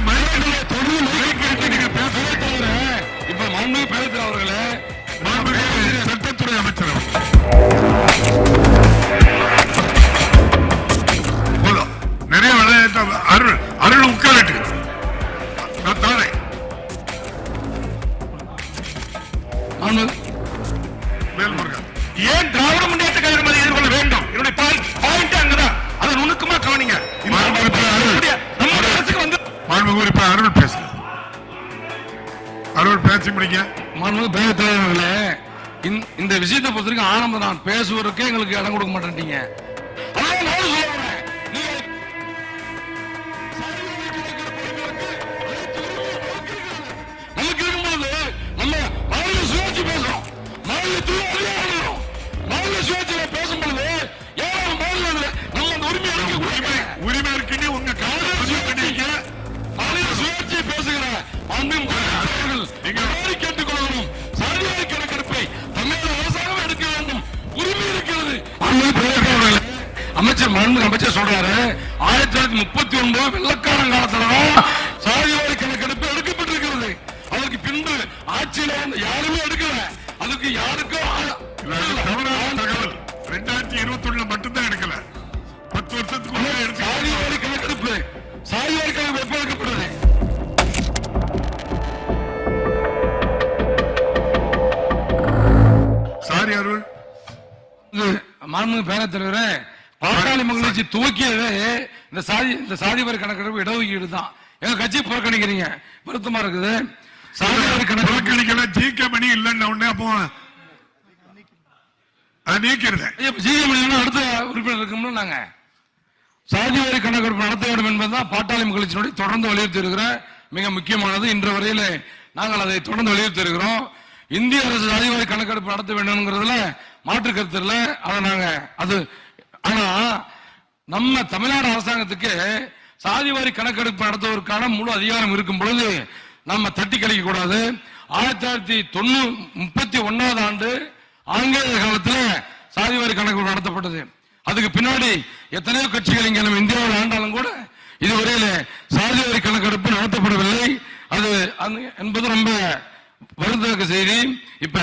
mais பேசி முடிங்க. மாண்புமிகு இந்த- விஷயத்தை பொறுத்த வரைக்கும் நான் பேசுவதற்கே எங்களுக்கு இடம் கொடுக்க மாட்டேன்றீங்க. நீங்க- நமக்கு இருக்கும்போது நம்ம பேசுறோம். தொள்ளாயிரத்தி முப்பத்தி ஒன்பது வெள்ளக்காரன் காலத்துலதான் சாதிவாரி கணக்கெடுப்பு எடுக்கப்பட்டிருக்கிறது. அதற்கு பின்பு ஆட்சியில வந்து யாருமே எடுக்கல. அதுக்கு யாருக்கும் தகவல். ரெண்டாயிரத்தி இருபத்தி ஒண்ணுல மட்டும்தான் எடுக்கல. பத்து வருஷத்துக்கு சாதிவாரி கணக்கெடுப்பு. சாதிவாரி கணக்கெடுப்பு எப்ப எடுக்கப்படுது? சாரி அருள். பேரவைத் தலைவரே மகிழ்ச்சி துவக்கியதே இந்த சாதி இந்த சாதி வரி கணக்கெடுப்பு இடஒதுக்கீடு தான் எங்க கட்சி புறக்கணிக்கிறீங்க? வருத்தமா இருக்குது. சாதி வரி கணக்கெடுப்பு புறக்கணிக்கல ஜிகே மணி இல்லைன்னு உடனே அப்போ அதை நீக்கிறது ஜிஎம் அடுத்த உறுப்பினர் இருக்கும்னு நாங்க சாதி வரி கணக்கெடுப்பு நடத்த வேண்டும் என்பதுதான் பாட்டாளி மகிழ்ச்சியினுடைய தொடர்ந்து வலியுறுத்தி இருக்கிற மிக முக்கியமானது. இன்று வரையில நாங்கள் அதை தொடர்ந்து வலியுறுத்தி இருக்கிறோம் இந்திய அரசு சாதி வரி கணக்கெடுப்பு நடத்த வேண்டும்ங்கிறதுல மாற்று கருத்து இல்ல. அதை நாங்க அது ஆனா நம்ம தமிழ்நாடு அரசாங்கத்துக்கு சாதிவாரி கணக்கெடுப்பு நடத்துவதற்கான முழு அதிகாரம் இருக்கும் பொழுது நம்ம தட்டி கழிக்க கூடாது. ஆயிரத்தி தொள்ளாயிரத்தி தொண்ணூ முப்பத்தி ஒன்னாவது ஆண்டு ஆங்கிலேய காலத்தில் சாதிவாரி கணக்கெடுப்பு நடத்தப்பட்டது. அதுக்கு பின்னாடி எத்தனையோ கட்சிகள் இங்க நம்ம இந்தியாவில் ஆண்டாலும் கூட இதுவரையில் சாதிவாரி கணக்கெடுப்பு நடத்தப்படவில்லை. அது என்பது ரொம்ப வருந்தத்தக்க செய்தி இப்ப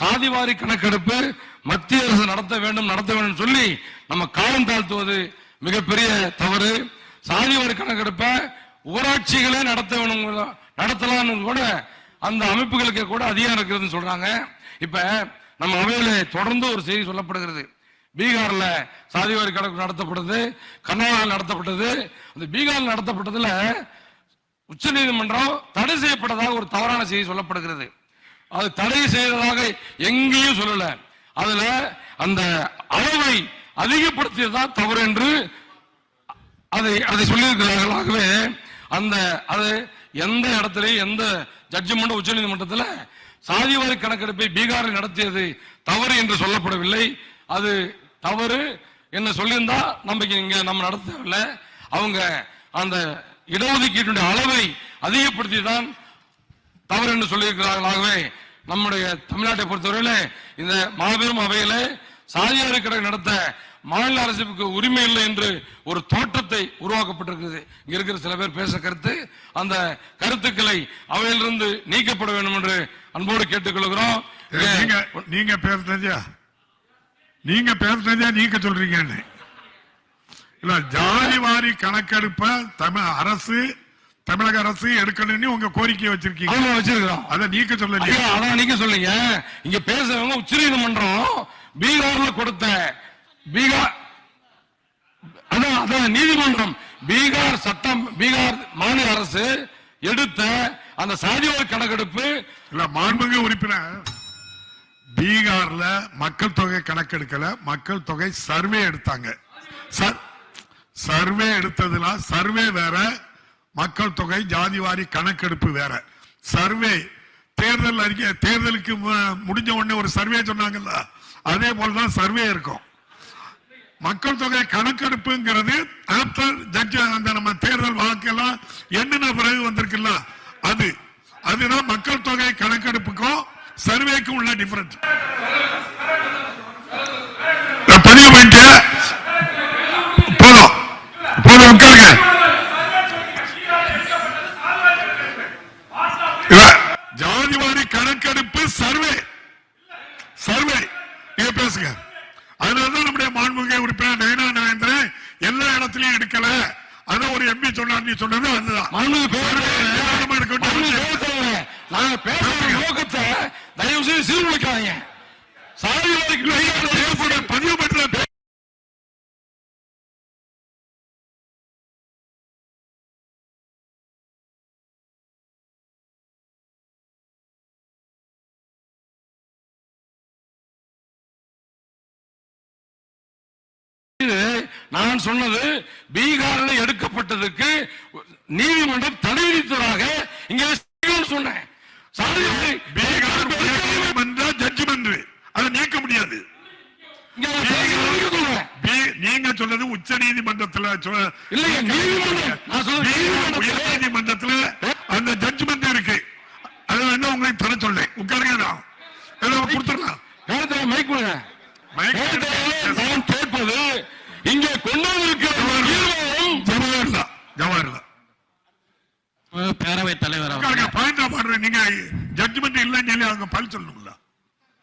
சாதிவாரி கணக்கெடுப்பு மத்திய அரசு நடத்த வேண்டும் நடத்த வேண்டும் சொல்லி நம்ம காலம் தாழ்த்துவது மிகப்பெரிய தவறு. சாதிவாரி கணக்கெடுப்பை ஊராட்சிகளே நடத்த வேணும் நடத்தலாம்னு கூட அந்த அமைப்புகளுக்கு கூட அதிகாரம் இருக்கிறதுன்னு சொல்றாங்க. இப்ப நம்ம அவையில தொடர்ந்து ஒரு செய்தி சொல்லப்படுகிறது. பீகார்ல சாதிவாரி கணக்கு நடத்தப்பட்டது கர்நாடகாவில் நடத்தப்பட்டது. அந்த பீகார் நடத்தப்பட்டதுல உச்சநீதிமன்றம் தடை செய்யப்பட்டதாக ஒரு தவறான செய்தி சொல்லப்படுகிறது. அது தடை செய்ததாக எங்கேயும் சொல்லல. அதுல அந்த அளவை அதிகப்படுத்தியதுதான் தவறு என்று அதை அதை சொல்லியிருக்கிறார்கள். ஆகவே அந்த அது எந்த இடத்திலையும் எந்த ஜட்ஜ்மெண்ட் உச்சநீதிமன்றத்தில் சாதிவாரி கணக்கெடுப்பை பீகாரில் நடத்தியது தவறு என்று சொல்லப்படவில்லை. அது தவறு. என்ன சொல்லியிருந்தா நம்பிக்கை இங்க நம்ம நடத்தவில்லை. அவங்க அந்த இடஒதுக்கீட்டுடைய அளவை அதிகப்படுத்தி தான் தவறு என்று சொல்லியிருக்கிறார்களாகவே நம்முடைய தமிழ்நாட்டை பொறுத்தவரையில இந்த மாபெரும் அவையில சாதியாரி கடை நடத்த மாநில அரசுக்கு உரிமை இல்லை என்று ஒரு தோற்றத்தை உருவாக்கப்பட்டிருக்கிறது இங்க இருக்கிற சில பேர் பேச கருத்து அந்த கருத்துக்களை அவையிலிருந்து நீக்கப்பட வேண்டும் என்று அன்போடு கேட்டுக்கொள்கிறோம். நீங்க நீங்க பேசுனதா நீங்க பேசுனதா நீங்க சொல்றீங்கன்னு. இல்ல ஜாதி வாரி கணக்கெடுப்ப தமிழ் அரசு தமிழக அரசு எடுக்கணும்னு உங்க கோரிக்கை வச்சிருக்கீங்க. அவங்க வச்சிருக்கிறோம். அத நீக்க ஐயா, அதான் நீங்க சொல்லுங்க இங்க பேசுறவங்க உச்சநீதிமன்றம் பீகார்ல கொடுத்த பீகார் அதான் அதான் நீதிமன்றம் பீகார் சட்டம் பீகார் மாநில அரசு எடுத்த அந்த சாதிவாரி கணக்கெடுப்பு. இல்ல மாண்புமிகு உறுப்பினர் பீகார்ல மக்கள் தொகை கணக்கெடுக்கல மக்கள் தொகை சர்வே எடுத்தாங்க. சர்- சர்வே எடுத்ததுல சர்வே வேற மக்கள் தொகை ஜாதிவாரி கணக்கெடுப்பு வேற. சர்வே தேர்தல் அறிக்கை தேர்தலுக்கு முடிஞ்ச உடனே ஒரு சர்வே சொன்னாங்கல்ல அதே போலதான் சர்வே இருக்கும். மக்கள் தொகை கணக்கெடுப்புங்கிறது ஆப்டர் ஜட்ஜ் அந்த நம்ம தேர்தல் வாக்கெல்லாம் என்னென்ன பிறகு வந்திருக்குல்ல அது. அதுதான் மக்கள் தொகை கணக்கெடுப்புக்கும் சர்வேக்கும் உள்ள டிஃபரன்ஸ் பதிவு பண்ணிட்டு போதும் போதும் உட்காருங்க ஜாதிவாரி கணக்கெடுப்பு சர்வே. சர்வே. நீங்க பேசுங்க. அதனாலதான் நம்முடைய மாண்புமிகு உறுப்பினர் நயனா நாயந்திரன் எல்லா இடத்துலயும் எடுக்கல. அதான் ஒரு எம்பி சொன்னார் நீ சொன்னது அதுதான். பேசுற நோக்கத்தை தயவு செய்து சீர்குலைக்காதீங்க சாதிவாரிக்கு பதிவு பண்ற நான் சொன்னது பீகார்ல எடுக்கப்பட்டதுக்கு நீதிமன்றம் தடை விதித்ததாக இங்க சொன்னேன். அதை நீக்க முடியாது. சொல்றேன். நீங்க சொல்றது உச்ச நீதிமன்றத்துல உயர் நீதிமன்றத்துல அந்த ஜட்ஜ்மெண்ட் இருக்கு. அது என்ன உங்களுக்கு தர சொல்லேன் உட்காருங்க கொடுத்துடலாம். மைக் மைக் கேட்பது இங்கே கொண்டு வந்திருக்கிற தீர்மானம் ஜவஹர்லால் ஜவஹர்லால் பேரவைத் தலைவர் பாயிண்டா பாடுறேன் நீங்க ஜட்ஜ்மெண்ட் இல்லைன்னு சொல்லி அவங்க பதில் சொல்லணும்ல?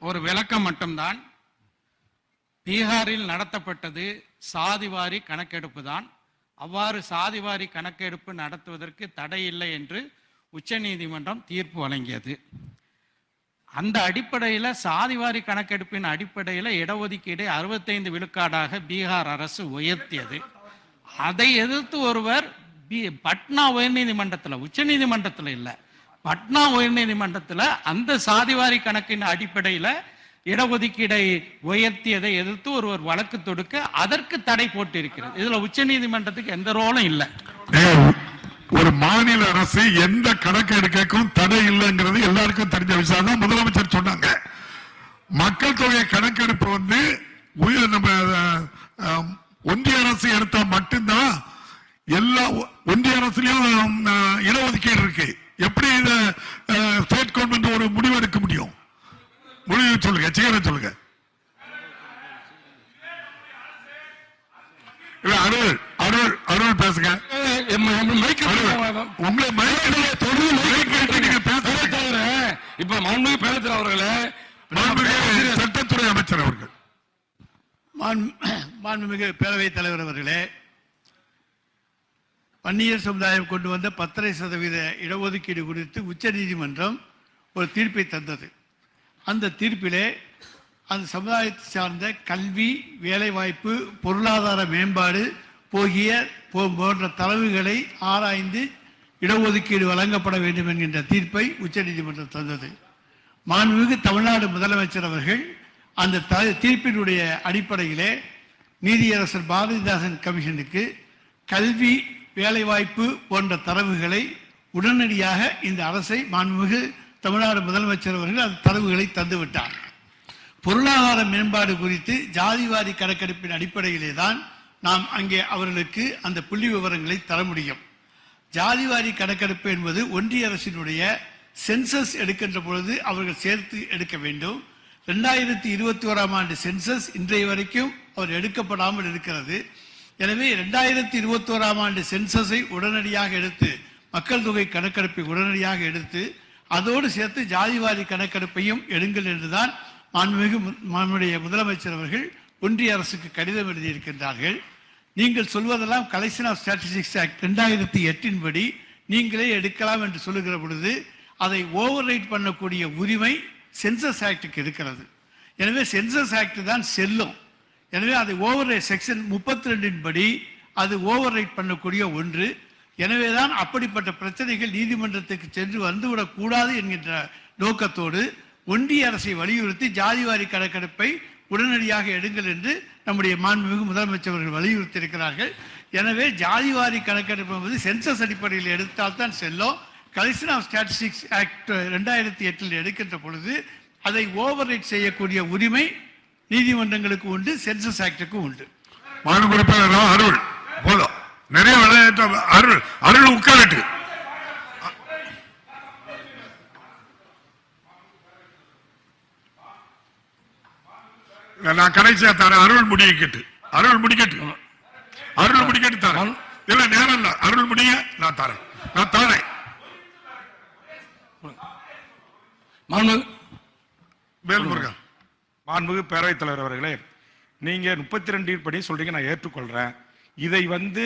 ஒரு விளக்கம் மட்டும்தான். பீகாரில் நடத்தப்பட்டது சாதிவாரி கணக்கெடுப்பு தான். அவ்வாறு சாதிவாரி கணக்கெடுப்பு நடத்துவதற்கு தடை இல்லை என்று உச்சநீதிமன்றம் தீர்ப்பு வழங்கியது. அந்த அடிப்படையில் சாதிவாரி கணக்கெடுப்பின் அடிப்படையில் இடஒதுக்கீடு அறுபத்தைந்து விழுக்காடாக பீகார் அரசு உயர்த்தியது. அதை எதிர்த்து ஒருவர் பி- பட்னா உயர்நீதிமன்றத்தில் உச்சநீதிமன்றத்தில் இல்லை. பட்னா உயர்நீதிமன்றத்தில் அந்த சாதிவாரி கணக்கின் அடிப்படையில் இடஒதுக்கீடை உயர்த்தியதை எதிர்த்து ஒருவர் வழக்கு தொடுக்க அதற்கு தடை போட்டிருக்கிறது. இதில் உச்சநீதிமன்றத்துக்கு எந்த ரோலும் இல்லை. ஒரு மாநில அரசு எந்த கணக்கு எடுக்கும் தடை இல்லைங்கிறது எல்லாருக்கும் தெரிஞ்ச விஷயம் தான் முதலமைச்சர் சொன்னாங்க. மக்கள் தொகை கணக்கெடுப்பு வந்து உயர் நம்ம ஒன்றிய அரசு எடுத்தா மட்டும்தான் எல்லா ஒன்றிய அரசுலயும் இடஒதுக்கீடு இருக்கு. எப்படி இத ஸ்டேட் கவர்மெண்ட் ஒரு முடிவு எடுக்க முடியும்? முடிவு சொல்லுங்க சீக்கிரம் சொல்லுங்க. அருள் அருள் அருள் பேசுங்க. உங்களை மயிலாடுதுறை தொடர்ந்து மைக் கேட்டு நீங்க. தவிர இப்ப மாண்புமிகு பேரத்தில் அவர்களே. மாண்புமிகு சட்டத்துறை அமைச்சர் அவர்கள். மாண்பு- மாண்புமிகு பேரவைத் தலைவர் அவர்களே வன்னியர் சமுதாயம் கொண்டு வந்த பத்தரை சதவீத இடஒதுக்கீடு குறித்து உச்சநீதிமன்றம் ஒரு தீர்ப்பை தந்தது. அந்த தீர்ப்பிலே அந்த சமுதாயத்தை சார்ந்த கல்வி வேலைவாய்ப்பு பொருளாதார மேம்பாடு போகிய போ- போன்ற தரவுகளை ஆராய்ந்து இடஒதுக்கீடு வழங்கப்பட வேண்டும் என்கின்ற தீர்ப்பை உச்சநீதிமன்றம் தந்தது. மாண்புமிகு தமிழ்நாடு முதலமைச்சர் அவர்கள் அந்த த- தீர்ப்பினுடைய அடிப்படையிலே நீதியரசர் பாரதிதாசன் கமிஷனுக்கு கல்வி வேலைவாய்ப்பு போன்ற தரவுகளை உடனடியாக இந்த அரசை மாண்புமிகு தமிழ்நாடு முதலமைச்சர் அவர்கள் அந்த தரவுகளை தந்துவிட்டார் பொருளாதார மேம்பாடு குறித்து ஜாதிவாரி கணக்கெடுப்பின் அடிப்படையிலே தான் நாம் அங்கே அவர்களுக்கு அந்த புள்ளி விவரங்களை தர முடியும். ஜாதிவாரி கணக்கெடுப்பு என்பது ஒன்றிய அரசினுடைய சென்சஸ் எடுக்கின்ற பொழுது அவர்கள் சேர்த்து எடுக்க வேண்டும். ரெண்டாயிரத்தி இருபத்தி ஓராம் ஆண்டு சென்சஸ் இன்றைய வரைக்கும் அவர் எடுக்கப்படாமல் இருக்கிறது. எனவே ரெண்டாயிரத்தி இருபத்தி ஓராம் ஆண்டு சென்சஸை உடனடியாக எடுத்து மக்கள் தொகை கணக்கெடுப்பை உடனடியாக எடுத்து அதோடு சேர்த்து ஜாதிவாரி கணக்கெடுப்பையும் எடுங்கள் என்றுதான் மாண்புமிகு நம்முடைய மாண்புடைய முதலமைச்சர் அவர்கள் ஒன்றிய அரசுக்கு கடிதம் எழுதியிருக்கின்றார்கள். நீங்கள் சொல்வதெல்லாம் கலெக்ஷன் ஆஃப் ஸ்டாட்டிஸ்டிக்ஸ் ஆக்ட் ரெண்டாயிரத்தி எட்டின் படி நீங்களே எடுக்கலாம் என்று சொல்லுகிற பொழுது அதை ஓவர் ரைட் பண்ணக்கூடிய உரிமை சென்சஸ் ஆக்டுக்கு இருக்கிறது. எனவே சென்சஸ் ஆக்ட் தான் செல்லும். எனவே அதை ஓவர் செக்ஷன் முப்பத்தி ரெண்டின் படி அது ஓவர் பண்ணக்கூடிய ஒன்று. எனவேதான் அப்படிப்பட்ட பிரச்சனைகள் நீதிமன்றத்துக்கு சென்று வந்துவிடக்கூடாது என்கின்ற நோக்கத்தோடு ஒன்றிய அரசை வலியுறுத்தி ஜாதிவாரி கணக்கெடுப்பை உடனடியாக எடுங்கள் என்று நம்முடைய மாண்புமிகு முதலமைச்சர் அவர்கள் வலியுறுத்தி இருக்கிறார்கள் எனவே ஜாதிவாரி கணக்கெடுப்பு என்பது சென்சஸ் அடிப்படையில் எடுத்தால் தான் செல்லும். கலெக்ஷன் ஆஃப் ஸ்டாட்டிஸ்டிக்ஸ் ஆக்ட் ரெண்டாயிரத்தி எட்டில் எடுக்கின்ற பொழுது அதை ஓவர் செய்யக்கூடிய உரிமை நீதிமன்றங்களுக்கு உண்டு சென்சஸ் ஆக்டுக்கு உண்டு. மாண்பு அருள் போதும். நிறைய விளையாட்டு அருள் அருள் உட்காரட்டு. நான் கடைசியா தரேன். அருள் முடிக்கட்டு அருள் முடிக்கட்டு அருள் முடிக்கட்டு தரேன். இல்ல நேரம் இல்ல. அருள் முடிய நான் தரேன். நான் தரேன். வேல்முருகன் மாண்புமிகு பேரவைத் தலைவர் அவர்களே நீங்க முப்பத்தி ரெண்டு படி சொல்றீங்க நான் ஏற்றுக்கொள்றேன். இதை வந்து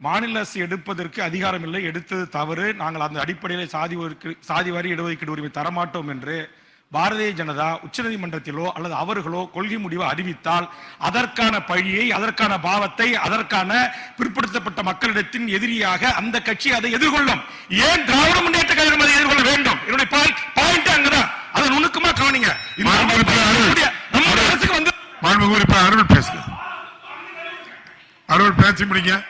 மாநில அரசு எடுப்பதற்கு அதிகாரம் இல்லை எடுத்தது தவறு. நாங்கள் அந்த அடிப்படையில் சாதி சாதி வாரி இடஒதுக்கீடு உரிமை தரமாட்டோம் என்று பாரதிய ஜனதா உச்சநீதிமன்றத்திலோ அல்லது அவர்களோ கொள்கை முடிவை அறிவித்தால் அதற்கான பழியை அதற்கான பாவத்தை அதற்கான பிற்படுத்தப்பட்ட மக்களிடத்தின் எதிரியாக அந்த கட்சி அதை எதிர்கொள்ளும். ஏன் திராவிட முன்னேற்ற கழகம் அதை எதிர்கொள்ள வேண்டும்? என்னுடைய பாயிண்ட் அங்கதான். அதை நுணுக்கமா கவனிங்க. அருள். பேசுங்க. அருள் பேசி முடிங்க.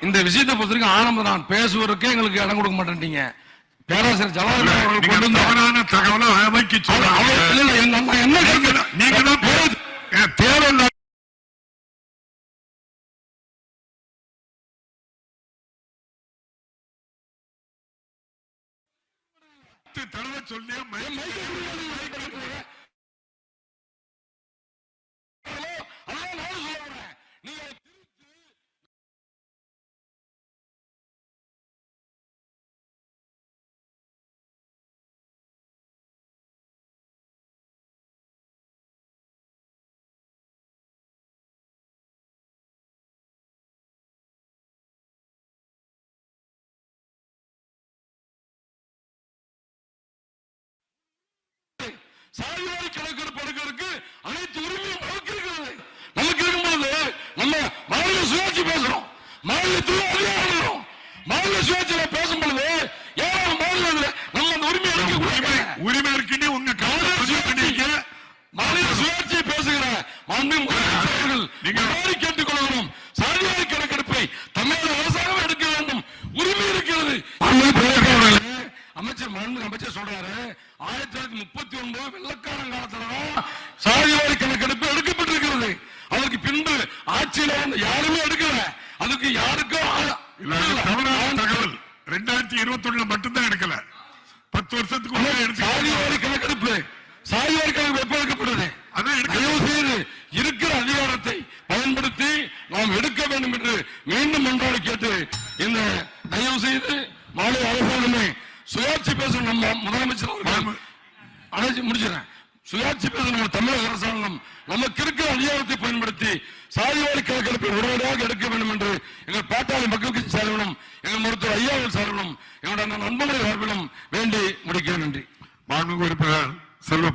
இந்த- விஷயத்தை பொறுத்த வரைக்கும் ஆனந்தம் நான் பேசுவதற்கே எங்களுக்கு இடம் கொடுக்க மாட்டேன்றீங்க. பேராசிரியர் ஜவஹர்லால் அவர்கள் கொண்டு தவறான தகவலை அமைக்கி என்ன- நீங்க? தான் தேவையில்ல தடவை சொல்லியா மயக்க சாதிவாரி கணக்கெடுப்பு படுக்கிறதுக்கு அனைத்து உரிமையும் நமக்கு இருக்கிறது. நமக்கு இருக்கும்போது நம்ம மாநில சுயாட்சி பேசுறோம். மாநிலத்தில் அதிகாரம் மாநில சுயாட்சியில பேச பொழுது ஏழாவது மாநிலத்தில் நம்ம அந்த உரிமை எடுக்க உரிமை உரிமை இருக்குன்னு உங்க கவலை பதிவு பண்ணீங்க மாநில சுயாட்சியை பேசுகிற மாண்பு முதலமைச்சர்கள் நீங்க- நீங்க கேட்டுக் கொள்கிறோம் சாதிவாரி கணக்கெடுப்பை தமிழக அரசாங்கம் எடுக்க வேண்டும் உரிமை இருக்கிறது மாண்புமிகு பேரவைத் தலைவர்களே, அமைச்சர் மாண்பு அமைச்சர் சொல்றாரு ஆயிரத்தி தொள்ளாயிரத்தி முப்பத்தி ஒன்பது வெள்ளக்காரன் காலத்துலதான் சாதிவாரி கணக்கெடுப்பு எடுக்கப்பட்டிருக்கிறது அதற்கு பின்பு ஆட்சியில வந்து யாருமே எடுக்கல. அதுக்கு யாருக்கும் தகவல். ரெண்டாயிரத்தி இருபத்தி ஒண்ணுல மட்டும்தான் எடுக்கல. பத்து வருஷத்துக்கு சாதிவாரி கணக்கெடுப்பு. சாதிவாரி கணக்கெடுப்பு எப்ப இருக்கிற அதிகாரத்தை பயன்படுத்தி நாம் எடுக்க வேண்டும் என்று மீண்டும் ஒன்றோடு கேட்டு இந்த தயவு செய்து மாநில அரசாங்கமே சுயாட்சி பேசும் நம்ம முதலமைச்சர் முடிச்சிடறேன். சுயாட்சி பெறுகிற தமிழக அரசாங்கம். நமக்கு இருக்கிற அதிகாரத்தை பயன்படுத்தி சாதிவாரி கணக்கெடுப்பை உடனடியாக எடுக்க வேண்டும் என்று எங்கள் பாட்டாளி மக்கள் கட்சி சார்பிலும் எங்கள் மருத்துவர் ஐயாவின் சார்பிலும் எங்களுடைய அண்ணன் சார்பிலும் வேண்டி முடிக்கிறேன். நன்றி. மாண்பு உறுப்பினர் செல்வ